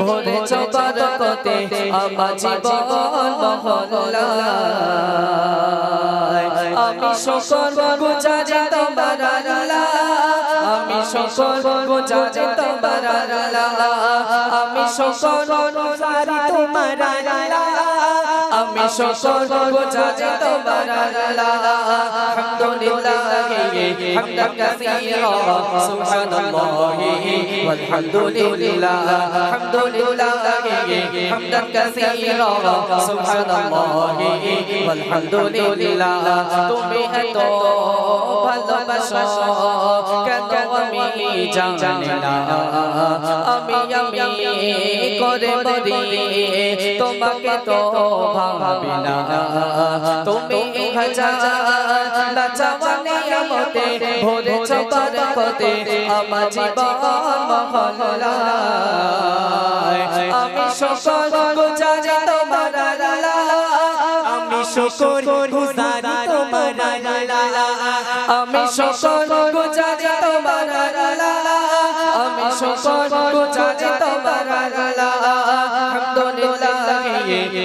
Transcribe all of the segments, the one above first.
ভরে চবার কতে আমার জীবন মহল্লা আমি সকল গুজারি তোমার আল্লাহ। আমি সকল গুজারি তোমার আল্লাহ। আমি গুজারি তোমার কাসীরা সুবহানাল্লাহ walhamdulillah তুমি এত ভালোবাসো কেন আমি জানি না আমি আমি করে মরি তোমাকে তো ভাবি না তুমি হাজার লাচাওয়ানে আমতে ভরে চপার আমার জীবন মহল্লায় আমি সকল গুজারি তোমার আমি সকল গুজারি তোমার আমি সকল গুজারি তোমার আমি সকল গুজারি তোমার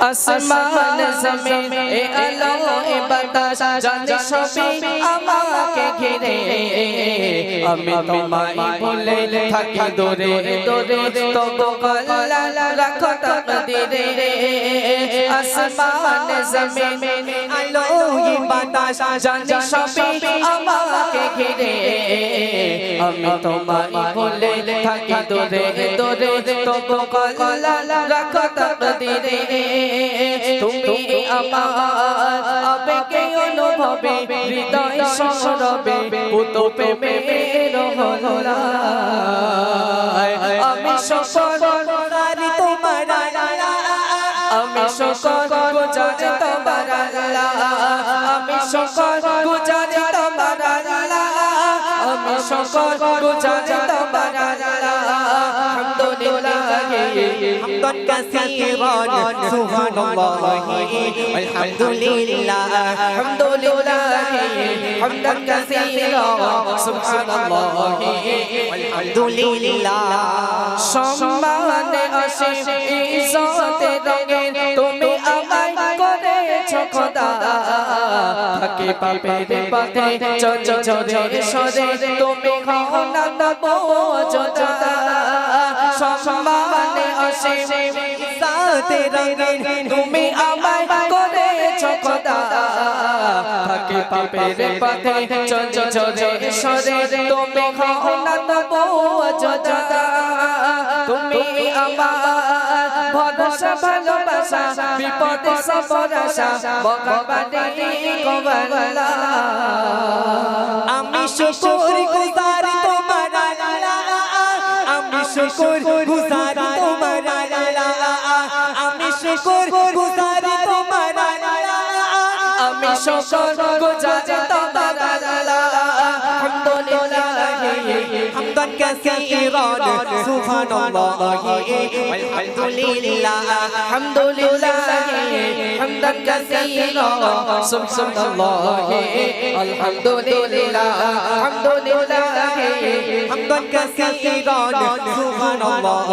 আসমান জমিন এ আলো এ বাতাস জানি সবই আমাকে ঘিরে। আমি তোমায় ভুলে থাকি দূরে দূরে তব কল্যাণ রাখো তকদিরে আসমান জমিন আলো বাতাস জানে সবই আমাকে ঘিরে। আমি তোমায় ভুলে থাকি দূরে দূরে। তবু কল্যাণ রাখো তকদিরে তুমি আমার আবেগে অনুভবে হৃদয় সরবে পুত প্রেমের হলায়। আমি সকল তোমার আমি সকল সকল গুজারি তোমার আল্লাহ আমি সকল গুজারি তোমার আল্লাহ হামদুলিল্লাহ হামদান কাসীরান সুবহানাল্লাহ সম্মানে আসিস থাকে পাপের পথে চল চলে সরে তুমি তবু যোজা সম্মানে অসীম ইজ্জতে রঙের তুমি আমায় করেছ খোদা থাকে পাপের পথে চল চলে সরে তুমি তবু যোজা তুমি আমার ভরসা ভালোবাসা, বিপদে আশা কবলা আমি শুকর গুজারি তোমার আমি শুকর গুজারি তোমার আমি শুকর গুজারি তোমার আমি সকল গুজারি তোমার حمدا كثيرا سبحان الله والحمد لله الحمد لله حمدا كثيرا سبحان الله الحمد لله الحمد لله حمدا كثيرا سبحان الله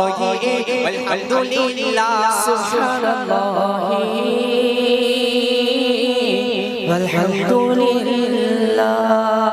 والحمد لله سبحان الله والحمد لله